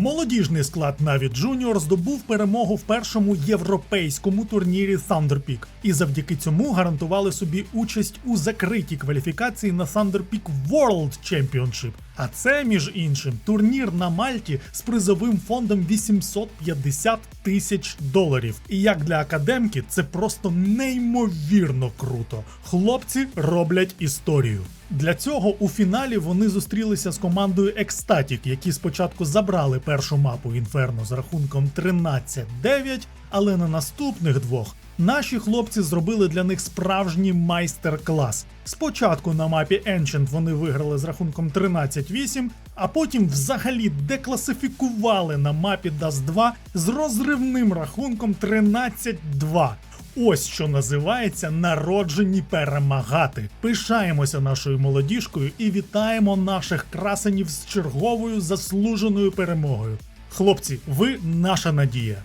Молодіжний склад Наві Junior здобув перемогу в першому європейському турнірі Peak і завдяки цьому гарантували собі участь у закритій кваліфікації на Thunder Peak World Championship. А це, між іншим, турнір на Мальті з призовим фондом 850 тисяч доларів. І як для академки, це просто неймовірно круто. Хлопці роблять історію. Для цього у фіналі вони зустрілися з командою Ecstatic, які спочатку забрали першу мапу Інферно з рахунком 13-9, але на наступних двох наші хлопці зробили для них справжній майстер-клас. Спочатку на мапі Ancient вони виграли з рахунком 13-8, а потім взагалі декласифікували на мапі Dust 2 з розривним рахунком 13-2. Ось що називається народжені перемагати. Пишаємося нашою молодіжкою і вітаємо наших красенів з черговою заслуженою перемогою. Хлопці, ви наша надія.